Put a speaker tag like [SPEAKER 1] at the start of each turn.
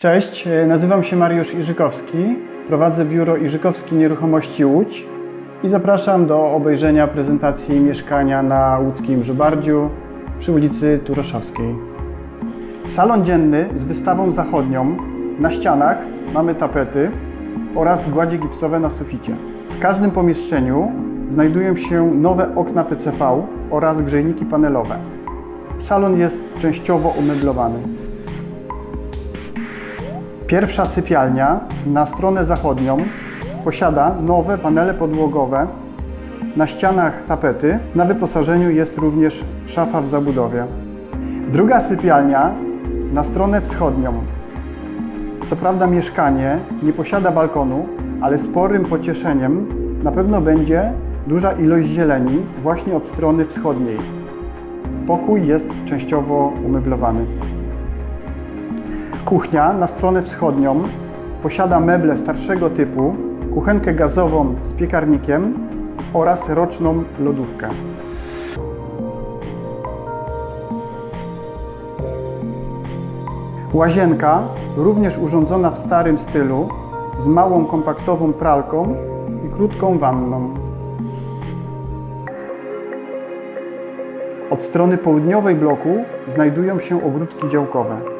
[SPEAKER 1] Cześć, e, nazywam się Mariusz Iżykowski. Prowadzę biuro Iżykowski Nieruchomości Łódź i zapraszam do obejrzenia prezentacji mieszkania na łódzkim Żubardziu przy ulicy Turoszowskiej. Salon dzienny z wystawą zachodnią. Na ścianach mamy tapety oraz gładzie gipsowe na suficie. W każdym pomieszczeniu znajdują się nowe okna PCV oraz grzejniki panelowe. Salon jest częściowo umeblowany. Pierwsza sypialnia na stronę zachodnią posiada nowe panele podłogowe, na ścianach tapety, na wyposażeniu jest również szafa w zabudowie. Druga sypialnia na stronę wschodnią. Co prawda mieszkanie nie posiada balkonu, ale sporym pocieszeniem na pewno będzie duża ilość zieleni właśnie od strony wschodniej. Pokój jest częściowo umeblowany. Kuchnia na stronę wschodnią posiada meble starszego typu, kuchenkę gazową z piekarnikiem oraz roczną lodówkę. Łazienka, również urządzona w starym stylu, z małą kompaktową pralką i krótką wanną. Od strony południowej bloku znajdują się ogródki działkowe.